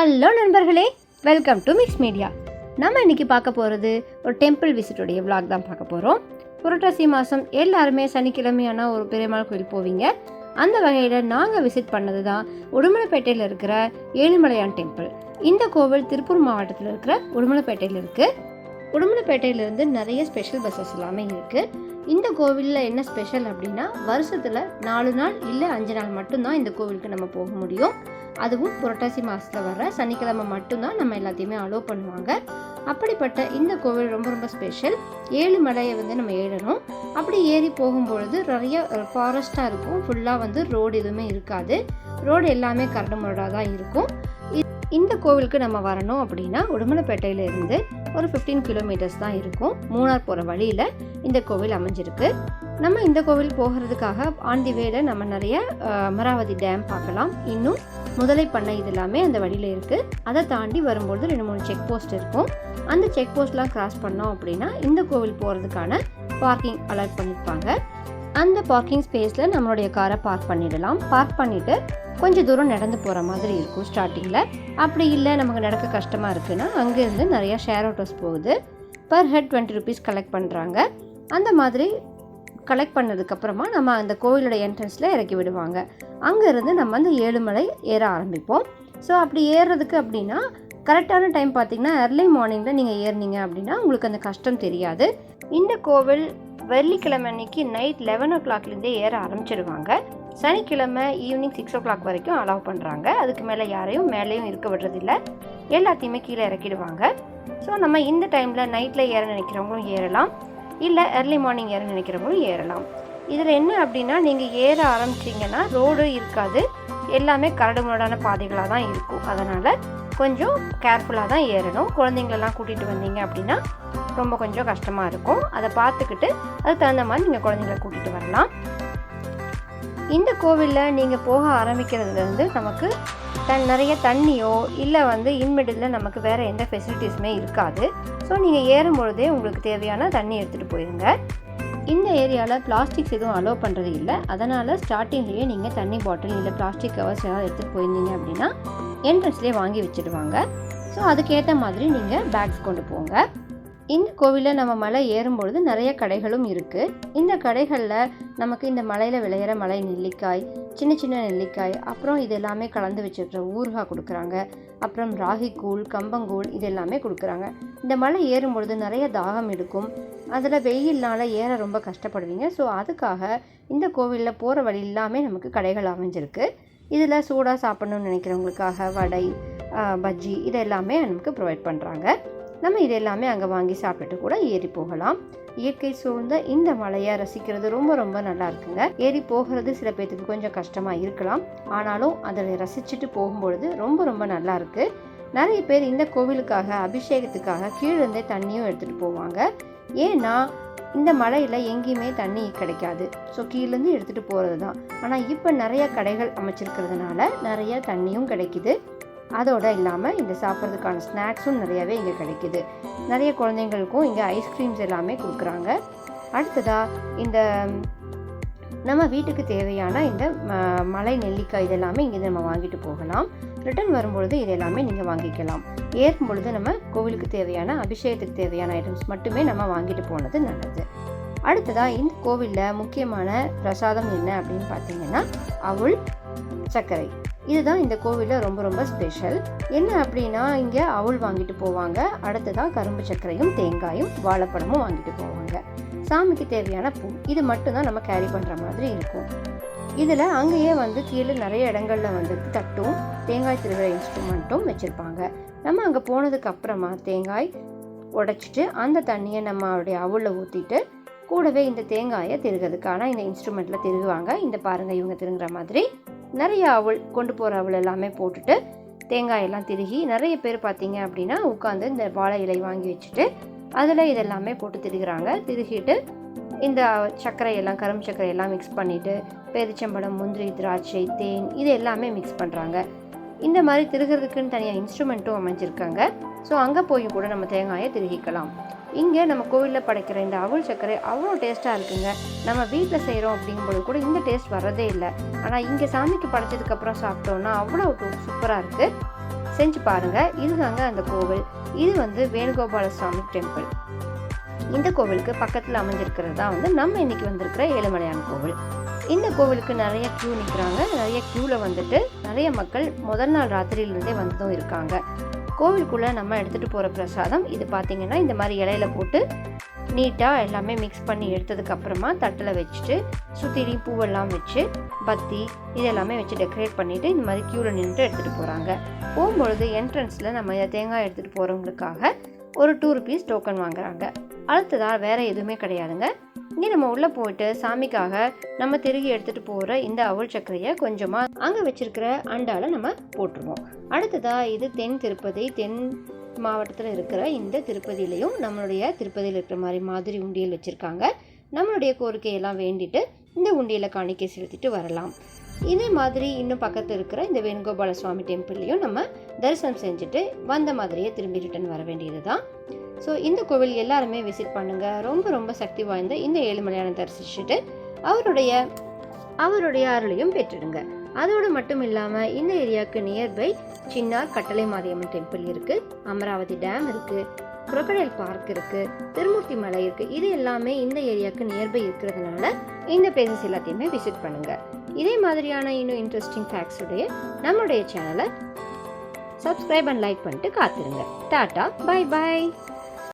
Hello நண்பர்களே welcome to mix media நம்ம இன்றைக்கி பார்க்க போகிறது ஒரு டெம்பிள் விசிட்டுடைய விளாக் தான் பார்க்க போகிறோம் புரட்டாசி மாதம் எல்லாருமே சனிக்கிழமையான ஒரு பெருமாள் கோயில் போவீங்க. அந்த வகையில் நாங்கள் விசிட் பண்ணது தான் உடுமலைப்பேட்டையில் இருக்கிற ஏழுமலையான் டெம்பிள் இந்த கோவில் திருப்பூர் மாவட்டத்தில் இருக்கிற உடுமலைப்பேட்டையில் இருக்குது உடுமலைப்பேட்டையிலேருந்து நிறைய ஸ்பெஷல் பஸ்ஸஸ் எல்லாமே இருக்குது இந்த கோவிலில் என்ன ஸ்பெஷல் அப்படின்னா வருஷத்தில் நாலு நாள் இல்லை அஞ்சு நாள் மட்டும்தான் இந்த கோவிலுக்கு நம்ம போக முடியும். அதுவும் புரட்டாசி மாதத்தில் வர சனிக்கிழமை மட்டும்தான் நம்ம எல்லாத்தையுமே அலோவ் பண்ணுவாங்க. அப்படிப்பட்ட இந்த கோவில் ரொம்ப ரொம்ப ஸ்பெஷல் ஏழு மலையை வந்து நம்ம ஏறணும். அப்படி ஏறி போகும்பொழுது நிறைய ஃபாரஸ்ட்டாக இருக்கும். ஃபுல்லாக வந்து ரோடு எதுவுமே இருக்காது. ரோடு எல்லாமே கரண்டு முரடாக தான் இருக்கும். இ- இந்த கோவிலுக்கு நம்ம வரணும் அப்படின்னா உடுமலைப்பேட்டையிலேருந்து ஒரு 15 கிலோமீட்டர்ஸ் தான் இருக்கும். மூணார் போகிற வழியில் இந்த கோவில் அமைஞ்சிருக்கு. நம்ம இந்த கோவில் போகிறதுக்காக ஆன் தி வேல நம்ம நிறைய அமராவதி டேம் பார்க்கலாம். இன்னும் முதலை பண்ணை இது எல்லாமே அந்த வழியில் இருக்குது அதை தாண்டி வரும்போது ரெண்டு மூணு செக் போஸ்ட் இருக்கும். அந்த செக் போஸ்ட்லாம் கிராஸ் பண்ணோம் அப்படின்னா இந்த கோவில் போகிறதுக்கான பார்க்கிங் அலர்ட் பண்ணியிருப்பாங்க. அந்த பார்க்கிங் ஸ்பேஸில் நம்மளுடைய காரை பார்க் பண்ணிடலாம். பார்க் பண்ணிவிட்டு கொஞ்சம் தூரம் நடந்து போகிற மாதிரி இருக்கும் ஸ்டார்டிங்கில் அப்படி இல்லை நமக்கு நடக்க கஷ்டமாக இருக்குன்னா அங்கேருந்து நிறையா ஷேர் ஆட்டோஸ் போகுது. Per head twenty rupees collect பண்ணுறாங்க அந்த மாதிரி கலெக்ட் பண்ணதுக்கப்புறமா நம்ம அந்த கோவிலோட என்ட்ரன்ஸில் இறக்கி விடுவாங்க. அங்கேருந்து நம்ம அந்த ஏழுமலை ஏற ஆரம்பிப்போம். ஸோ அப்படி ஏறுறதுக்கு அப்படின்னா கரெக்டான டைம் பார்த்தீங்கன்னா ஏர்லி மார்னிங்கில் நீங்கள் ஏறுனீங்க அப்படின்னா உங்களுக்கு அந்த கஷ்டம் தெரியாது. இந்த கோவில் வெள்ளிக்கிழமை அன்னைக்கு நைட் லெவன் ஓ கிளாக்லேருந்தே ஏற ஆரம்பிச்சிடுவாங்க சனிக்கிழமை ஈவினிங் சிக்ஸ் ஓ கிளாக் வரைக்கும் அலோவ் பண்ணுறாங்க அதுக்கு மேலே யாரையும் மேலேயும் இருக்க விடுறதில்ல. எல்லாத்தையுமே கீழே இறக்கிடுவாங்க. ஸோ நம்ம இந்த டைமில் நைட்டில் ஏற நினைக்கிறவங்களும் ஏறலாம். இல்லை ஏர்லி மார்னிங் ஏற நினைக்கிறவங்களும் ஏறலாம். இதில் என்ன அப்படின்னா நீங்கள் ஏற ஆரம்பிச்சிங்கன்னா ரோடு இருக்காது. எல்லாமே கரடு முரடான பாதைகளாக தான் இருக்கும். அதனால் கொஞ்சம் கேர்ஃபுல்லாக தான் ஏறணும். குழந்தைங்களெல்லாம் கூட்டிகிட்டு வந்தீங்க அப்படின்னா ரொம்ப கொஞ்சம் கஷ்டமாக இருக்கும். அதை பார்த்துக்கிட்டு அதுக்கு தகுந்த மாதிரி நீங்கள் குழந்தைங்கள கூட்டிகிட்டு வரலாம். இந்த கோவிலில் நீங்கள் போக ஆரம்பிக்கிறதுலேருந்து நமக்கு தன் நிறைய தண்ணியோ இல்லை வந்து இன்மிடில் நமக்கு வேறு எந்த ஃபெசிலிட்டிஸுமே இருக்காது. ஸோ நீங்கள் ஏறும் பொழுதே உங்களுக்கு தேவையான தண்ணி எடுத்துகிட்டு போயிருங்க. இந்த ஏரியாவில் பிளாஸ்டிக்ஸ் எதுவும் அலோவ் பண்ணுறது இல்லை. அதனால் ஸ்டார்டிங்லேயே நீங்கள் தண்ணி பாட்டில் இல்லை பிளாஸ்டிக் கவர்ஸ் ஏதாவது எடுத்துகிட்டு போயிருந்தீங்க அப்படின்னா என்ட்ரன்ஸ்லேயே வாங்கி வச்சுடுவாங்க. ஸோ அதுக்கேற்ற மாதிரி நீங்கள் பேக்ஸ் கொண்டு போங்க. இந்த கோவிலில் நம்ம மலை ஏறும்பொழுது நிறைய கடைகளும் இருக்குது இந்த கடைகளில் நமக்கு இந்த மலையில் விளையிற மலை நெல்லிக்காய் சின்ன சின்ன நெல்லிக்காய் அப்புறம் இது எல்லாமே கலந்து வச்சிருக்கிற ஊறுகாய் கொடுக்குறாங்க. அப்புறம் ராகி கூழ் கம்பங்கூழ் இது எல்லாமே கொடுக்குறாங்க. இந்த மலை ஏறும்பொழுது நிறைய தாகம் எடுக்கும். அதில் வெயில்னால ஏற ரொம்ப கஷ்டப்படுவீங்க. ஸோ அதுக்காக இந்த கோவிலில் போகிற வழி எல்லாமே நமக்கு கடைகள் அமைஞ்சிருக்கு. இதில் சூடாக சாப்பிட்ணுன்னு நினைக்கிறவங்களுக்காக வடை பஜ்ஜி இது எல்லாமே நமக்கு ப்ரொவைட் பண்ணுறாங்க நம்ம இதெல்லாமே அங்கே வாங்கி சாப்பிட்டு கூட ஏறி போகலாம். இயற்கை சூழ்ந்த இந்த மலையை ரசிக்கிறது ரொம்ப ரொம்ப நல்லா இருக்குங்க. ஏறி போகிறது சில பேர்த்துக்கு கொஞ்சம் கஷ்டமாக இருக்கலாம். ஆனாலும் அதை ரசிச்சுட்டு போகும்பொழுது ரொம்ப ரொம்ப நல்லா இருக்கு. நிறைய பேர் இந்த கோவிலுக்காக அபிஷேகத்துக்காக கீழிருந்தே தண்ணியும் எடுத்துகிட்டு போவாங்க. ஏன்னா இந்த மலையில் எங்கேயுமே தண்ணி கிடைக்காது. ஸோ கீழேருந்து எடுத்துகிட்டு போகிறது தான் ஆனால் இப்போ நிறைய கடைகள் அமைச்சிருக்கிறதுனால நிறைய தண்ணியும் கிடைக்குது. அதோடு இல்லாமல் இந்த சாப்பிட்றதுக்கான ஸ்நாக்ஸும் நிறையவே இங்கே கிடைக்குது. நிறைய குழந்தைங்களுக்கும் இங்கே ஐஸ்கிரீம்ஸ் எல்லாமே கொடுக்குறாங்க. அடுத்ததாக இந்த நம்ம வீட்டுக்கு தேவையான இந்த ம- மலை நெல்லிக்காய் இதெல்லாமே இங்கே நம்ம வாங்கிட்டு போகலாம். ரிட்டர்ன் வரும்பொழுது இது எல்லாமே நீங்கள் வாங்கிக்கலாம். ஏற்கும் பொழுது நம்ம கோவிலுக்கு தேவையான அபிஷேகத்துக்கு தேவையான ஐட்டம்ஸ் மட்டுமே நம்ம வாங்கிட்டு போனது நல்லது. அடுத்ததாக இந்த கோவிலில் முக்கியமான பிரசாதம் என்ன அப்படின்னு பார்த்தீங்கன்னா அவள் சர்க்கரை. இதுதான் இந்த கோவிலில் ரொம்ப ரொம்ப ஸ்பெஷல் என்ன அப்படின்னா இங்கே அவுள் வாங்கிட்டு போவாங்க. அடுத்ததாக கரும்பு சர்க்கரையும் தேங்காயும் வாழைப்பழமும் வாங்கிட்டு போவாங்க. சாமிக்கு தேவையான பூ இது மட்டும்தான் நம்ம கேரி பண்ணுற மாதிரி இருக்கும். இதில் அங்கேயே வந்து கீழே நிறைய இடங்கள்ல வந்து தட்டும் தேங்காய் திருவிழா இன்ஸ்ட்ருமெண்ட்டும் வச்சுருப்பாங்க. நம்ம அங்கே போனதுக்கு அப்புறமா தேங்காய் உடைச்சிட்டு அந்த தண்ணியை நம்ம அவருடைய அவுளில் ஊற்றிட்டு கூடவே இந்த தேங்காயை திருகிறதுக்கான இந்த இன்ஸ்ட்ருமெண்ட்டில் திருகுவாங்க. இந்த பாருங்கள் இவங்க திருங்குற மாதிரி நிறைய அவள் கொண்டு போகிற அவள் எல்லாமே போட்டுட்டு தேங்காய் எல்லாம் திருகி நிறைய பேர் பார்த்தீங்க அப்படின்னா உட்காந்து இந்த வாழை இலை வாங்கி வச்சுட்டு அதில் இதெல்லாமே போட்டு திருகிறாங்க. திருகிட்டு இந்த சர்க்கரையெல்லாம் கரும்பு சர்க்கரை மிக்ஸ் பண்ணிவிட்டு பேரிச்சம்பழம் முந்திரி திராட்சை தேன் இது எல்லாமே மிக்ஸ் பண்ணுறாங்க இந்த மாதிரி திருகிறதுக்குன்னு தனியாக இன்ஸ்ட்ருமெண்ட்டும் அமைஞ்சிருக்காங்க. ஸோ அங்கே போய் கூட நம்ம தேங்காயை திருகிக்கலாம். இங்கே நம்ம கோவிலில் படைக்கிற இந்த அவுள் சர்க்கரை அவ்வளோ டேஸ்ட்டாக இருக்குங்க. நம்ம வீட்டில் செய்கிறோம் அப்படிங்கும்போது கூட இந்த டேஸ்ட் வரதே இல்லை. ஆனால் இங்கே சாமிக்கு படைச்சதுக்கப்புறம் சாப்பிட்டோன்னா அவ்வளோ சூப்பராக இருக்குது செஞ்சு பாருங்கள் இதுதாங்க அந்த கோவில். இது வந்து வேணுகோபால சுவாமி டெம்பிள் இந்த கோவிலுக்கு பக்கத்தில் அமைஞ்சிருக்கிறது தான் வந்து நம்ம இன்னைக்கு வந்திருக்கிற ஏழுமலையான் கோவில். இந்த கோவிலுக்கு நிறைய க்யூ நிற்கிறாங்க நிறைய க்யூவில் வந்துட்டு நிறைய மக்கள் முதல் நாள் ராத்திரியிலேருந்தே வந்ததும் இருக்காங்க. கோவிலுக்குள்ளே நம்ம எடுத்துகிட்டு போகிற பிரசாதம் இது பார்த்திங்கன்னா இந்த மாதிரி இலையில போட்டு நீட்டாக எல்லாமே மிக்ஸ் பண்ணி எடுத்ததுக்கப்புறமா தட்டில் வச்சுட்டு சுற்றிலையும் பூவெல்லாம் வச்சு பத்தி இதெல்லாமே வச்சு டெக்கரேட் பண்ணிவிட்டு இந்த மாதிரி க்யூவில் நின்றுட்டு எடுத்துகிட்டு போகிறாங்க போகும்பொழுது என்ட்ரன்ஸில் நம்ம தேங்காய் எடுத்துகிட்டு போகிறவங்களுக்காக ஒரு டூ ருபீஸ் டோக்கன் வாங்குறாங்க. அடுத்ததாக வேறு எதுவுமே கிடையாதுங்க. இங்கே நம்ம உள்ளே போயிட்டு சாமிக்காக நம்ம திருகி எடுத்துகிட்டு போகிற இந்த அவல் சர்க்கரையை கொஞ்சமாக அங்கே வச்சிருக்கிற அண்டாவில் நம்ம போட்டுருவோம். அடுத்ததாக இது தென் திருப்பதி தென் மாவட்டத்தில் இருக்கிற இந்த திருப்பதியிலையும் நம்மளுடைய திருப்பதியில் இருக்கிற மாதிரி மாதிரி உண்டியல் வச்சுருக்காங்க. நம்மளுடைய கோரிக்கையெல்லாம் வேண்டிட்டு இந்த உண்டியலை காணிக்கை செலுத்திட்டு வரலாம். இதே மாதிரி இன்னும் பக்கத்தில் இருக்கிற இந்த வேணுகோபால சுவாமி டெம்பிள்லையும் நம்ம தரிசனம் செஞ்சுட்டு வந்த மாதிரியே திரும்பி ரிட்டன் வர வேண்டியது தான் ஸோ இந்த கோவில் எல்லாருமே விசிட் பண்ணுங்கள் ரொம்ப ரொம்ப சக்தி வாய்ந்த இந்த ஏழுமலையான தரிசிச்சுட்டு அவருடைய அவருடைய அருளையும் பெற்றுடுங்க. அதோடு மட்டும் இல்லாமல் இந்த ஏரியாவுக்கு நியர்பை சின்னார் கட்டளை மாரியம்மன் டெம்பிள் இருக்குது அமராவதி டேம் இருக்குது crocodile பார்க் இருக்குது திருமூர்த்தி மலை இருக்குது இது எல்லாமே இந்த ஏரியாவுக்கு நியர்பை இருக்கிறதுனால இந்த பிளேசஸ் எல்லாத்தையுமே விசிட் பண்ணுங்கள் இதே மாதிரியான இன்னும் இன்ட்ரெஸ்டிங் ஃபேக்ட்ஸுடைய நம்மளுடைய சேனலை சப்ஸ்கிரைப் அண்ட் லைக் பண்ணிட்டு காத்துருங்க. Tata bye by